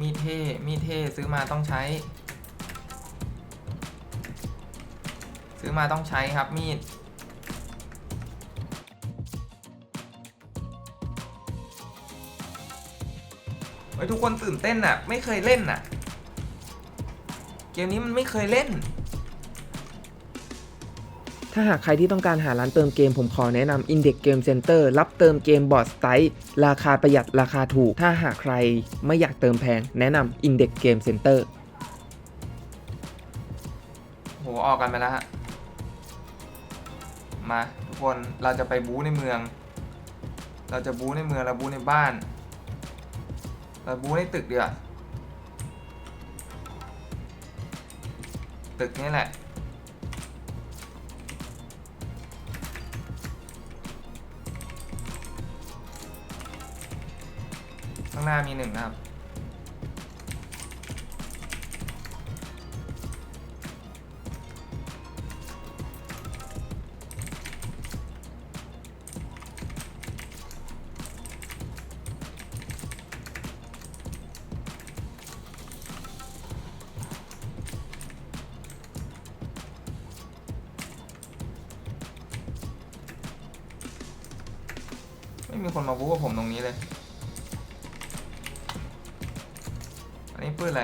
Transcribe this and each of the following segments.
มีดเท่ มีดเท่ ซื้อมาต้องใช้ ซื้อมาต้องใช้ครับมีด เฮ้ย ทุกคนตื่นเต้นอะไม่เคยเล่นอะเกมนี้มันไม่เคยเล่น ถ้าหากใครที่ต้องการหาร้านเติมเกมผมขอแนะนำ Index Game Center รับเติมเกมบอร์ดสไซต์ราคาประหยัดราคาถูก ถ้าหากใครไม่อยากเติมแพง แนะนำ Index Game Center โหออกกันไปแล้วฮะ มาทุกคนเราจะไปบู๊ในเมือง เราจะบู๊ในเมืองเราบู๊ในบ้าน เราบู๊ในตึกเดียวตึกนี่แหละ ข้างหน้ามีหนึ่งนะครับ ไม่มีคนมาบู๊กับผมตรงนี้เลย อันนี้ปืนอะไร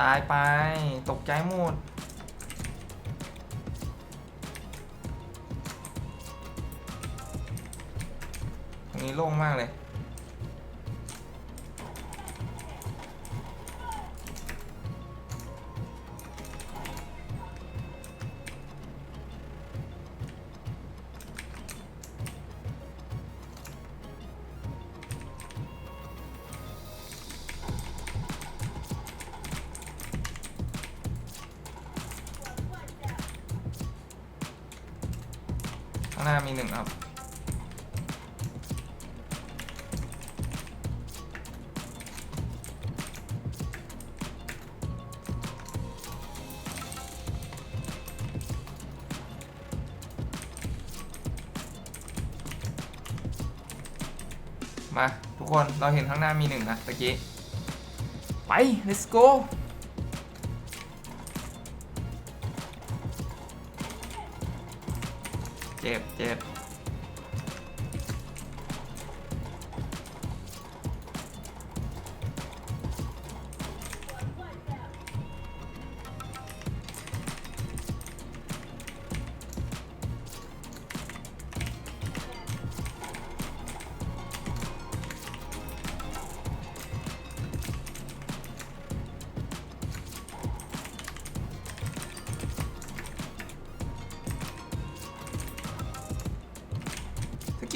ตายไป ตกใจหมดตรงนี้โล่งมากเลย ข้างหน้ามีหนึ่งครับมา ทุกคนเราเห็นข้างหน้ามีหนึ่งนะตะกี้ ไป let's go เจ็บเจ็บ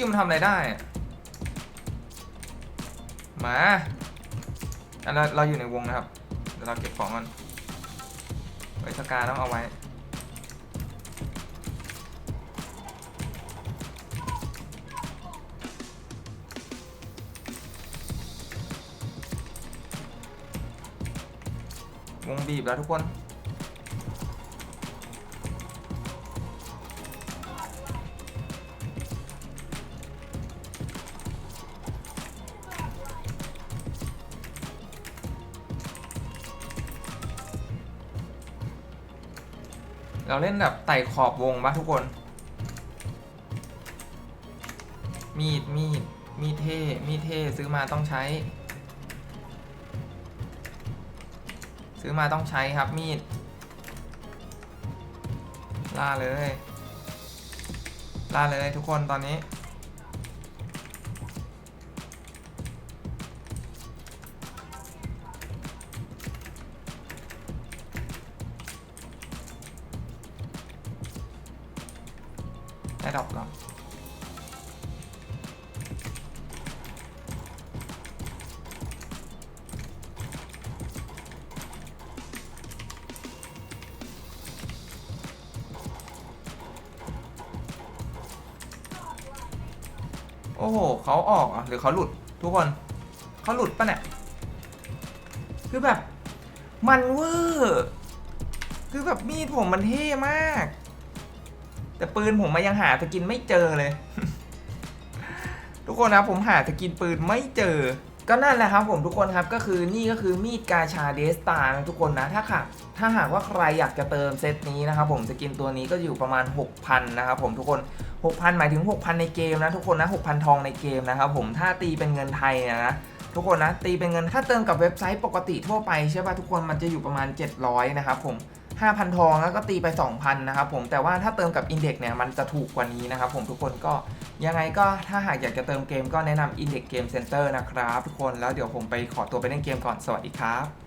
ิ้มันทำอะไรได้มาเราเราอยู่ในวงนะครับเดี๋ยวเราเก็บของกันไว้สกาต้องเอาไว้วงบีบแล้วทุกคน เราเล่นแบบไต่ขอบวงปะทุกคน มีด มีด มีดเท่ มีดเท่ซื้อมาต้องใช้ ซื้อมาต้องใช้ครับมีด ล่าเลย ล่าเลยทุกคนตอนนี้ ได้ดอกหรอโอ้โหเขาออกหรอะหรือเขาหลุดทุกคนเขาหลุดปะเนี่ยคือแบบ มันเวอร์คือแบบมีดผมมันเท่มาก แต่ปืนผมมายังหาสกินไม่เจอเลย ทุกคนนะผมหาสกินปืนไม่เจอ ก็นั่นแหละครับผมทุกคนครับก็คือนี่ก็คือมีดกาชาเดสตานะทุกคนนะถ้าหากถ้าหากว่าใครอยากจะเติมเซตนี้นะครับผมสกินตัวนี้ก็อยู่ประมาณ 6,000 นะครับผมทุกคน 6,000 หมายถึง 6,000 ในเกมนะทุกคนนะ 6,000 ทองในเกมนะครับผมถ้าตีเป็นเงินไทยนะทุกคนนะตีเป็นเงินถ้าเติมกับเว็บไซต์ปกติทั่วไปใช่ป่ะทุกคนมันจะอยู่ประมาณ 700 นะครับผม 5,000 ทองแล้วก็ตีไป 2,000 นะครับผมแต่ว่าถ้าเติมกับ Index เนี่ยมันจะถูกกว่านี้นะครับผมทุกคนก็ยังไงก็ถ้าหากอยากจะเติมเกมก็แนะนำ Index Game Center นะครับทุกคนแล้วเดี๋ยวผมไปขอตัวไปเล่นเกมก่อนสวัสดีครับ